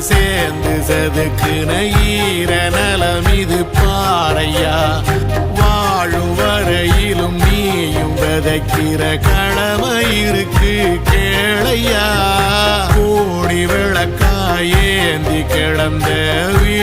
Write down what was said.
சேர்ந்து செதுக்குன ஈர நலம் இது பாறையா. வாழும் வரையிலும் நீயும் விதைக்கிற கடமை இருக்கு கேளையா. கோடி விளக்காயேந்தி கிடந்த வீ